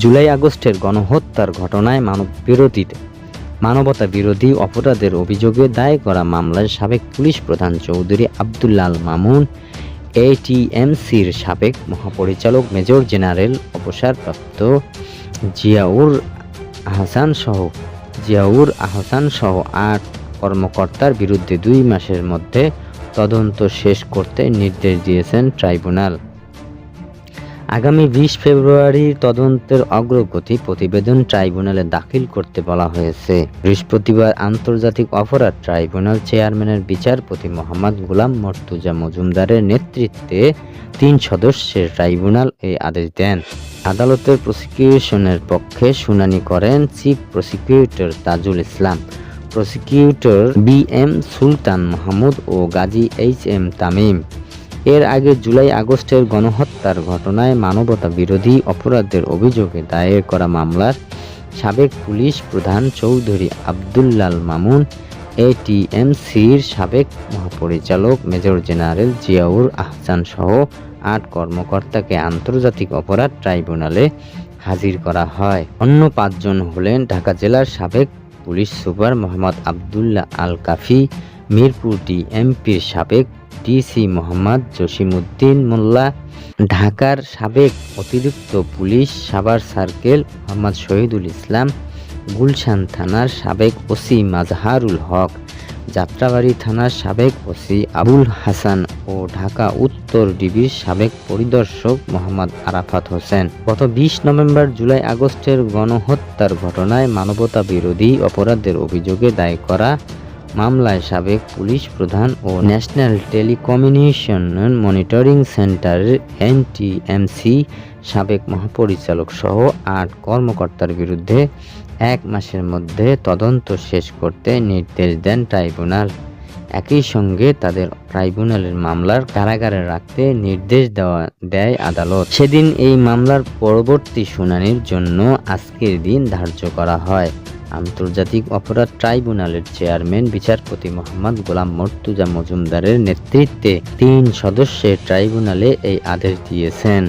জুলাই আগস্টের গণহত্যার ঘটনায় মানব বিরোধীতে মানবতা বিরোধী অপরাধের অভিযোগে দায় করা মামলায় সাবেক পুলিশ প্রধান চৌধুরী আবদুল্লাল মামুন, এটিএমসির সাবেক মহাপরিচালক মেজর জেনারেল অবসরপ্রাপ্ত জিয়াউর আহসান সহ, জিয়াউর আহসান সহ আট কর্মকর্তার বিরুদ্ধে দুই মাসের মধ্যে তদন্ত শেষ করতে নির্দেশ দিয়েছেন ট্রাইব্যুনাল। আগামী বিশ ফেব্রুয়ারি তদন্তের অগ্রগতি প্রতিবেদন ট্রাইব্যুনালে দাখিল করতে বলা হয়েছে। বৃহস্পতিবার আন্তর্জাতিক অপরাধ ট্রাইব্যুনাল চেয়ারম্যানের বিচারপতি মোহাম্মদ গোলাম মর্তুজা মজুমদারের নেতৃত্বে তিন সদস্যের ট্রাইব্যুনাল এই আদেশ দেন। আদালতের প্রসিকিউশনের পক্ষে শুনানি করেন chief prosecutor Tajul Islam. Prosecutor B M Sultan Mahmud ও গাজী এইচ এম তামিম। এর আগে জুলাই আগস্টের গণহত্যার ঘটনায় মানবতা বিরোধী অপরাধের অভিযোগে দায়ের করা মামলার সাবেক পুলিশ প্রধান চৌধুরী আবদুল্লাল মামুন, এটিএমসির সাবেক মহাপরিচালক মেজর জেনারেল জিয়াউর আহসান সহ আট কর্মকর্তাকে আন্তর্জাতিক অপরাধ ট্রাইব্যুনালে হাজির করা হয়। অন্য পাঁচজন হলেন ঢাকা জেলার সাবেক পুলিশ সুপার মোহাম্মদ আবদুল্লাহ আল কাফি মিরপুর ডিএমপির সাবেক ডিসি মোহাম্মদ জসিমউদ্দিন মোল্লা ঢাকার সাবেক অতিরিক্ত পুলিশ সাভার সার্কেল মোহাম্মদ শহীদুল ইসলাম গুলশান থানার সাবেক ওসি মাজহারুল হক যাত্রাবাড়ি থানার সাবেক ওসি আবুল হাসান ও ঢাকা উত্তর ডিবির সাবেক পরিদর্শক মোহাম্মদ আরাফাত হোসেন গত বিশ নভেম্বর জুলাই আগস্টের গণহত্যার ঘটনায় মানবতা বিরোধী অপরাধের অভিযোগে দায় করা মামলায় সাবেক পুলিশ প্রধান ও ন্যাশনাল টেলিকমিউনিকেশন মনিটরিং সেন্টারের এনটিএমসি সাবেক মহাপরিচালক সহ আট কর্মকর্তার বিরুদ্ধে এক মাসের মধ্যে তদন্ত শেষ করতে নির্দেশ দেন ট্রাইব্যুনাল। একই সঙ্গে তাদের ট্রাইব্যুনালের মামলার কারাগারে রাখতে নির্দেশ দেওয়া, দেয় আদালত। সেদিন এই মামলার পরবর্তী শুনানির জন্য আজকের দিন ধার্য করা হয়। আন্তর্জাতিক অপরাধ ট্রাইব্যুনালের চেয়ারম্যান, বিচারপতি মোহাম্মদ গোলাম মর্তুজা মজুমদারের নেতৃত্বে তিন সদস্যের ট্রাইব্যুনালে এই আদেশ দিয়েছেন।